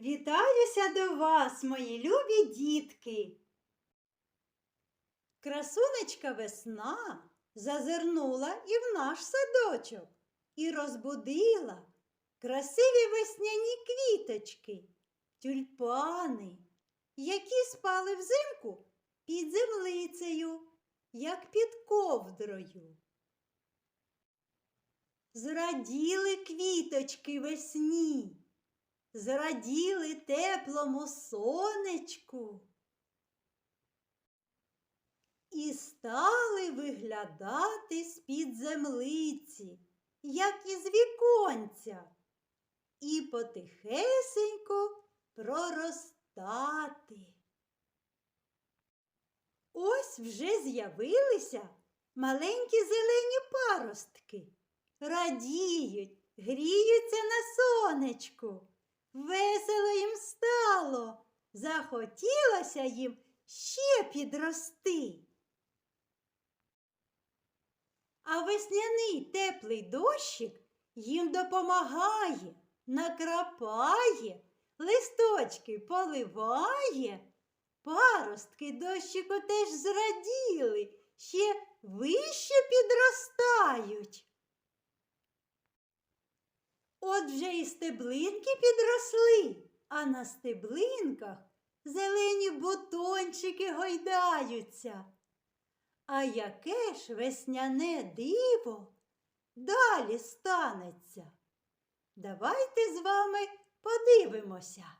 Вітаюся до вас, мої любі дітки. Красунечка весна зазирнула і в наш садочок і розбудила красиві весняні квіточки, тюльпани, які спали взимку під землицею, як під ковдрою. Зраділи квіточки весні, зраділи теплому сонечку і стали виглядати з-під землиці, як із віконця, і потихесенько проростати. Ось вже з'явилися маленькі зелені паростки радіють, гріються на сонечку. Весело їм стало, захотілося їм ще підрости. А весняний теплий дощик їм допомагає, накрапає, листочки поливає. Паростки дощику теж зраділи, ще вище підростають. От вже і стеблинки підросли, а на стеблинках зелені бутончики гойдаються. А яке ж весняне диво далі станеться? Давайте з вами подивимося.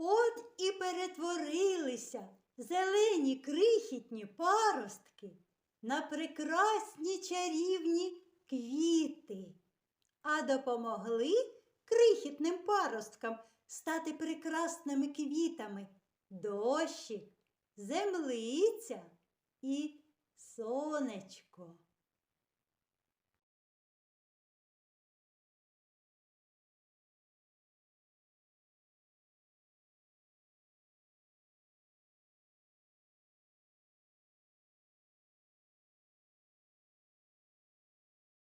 От і перетворилися зелені крихітні паростки на прекрасні чарівні квіти, а допомогли крихітним паросткам стати прекрасними квітами дощик, землиця і сонечко.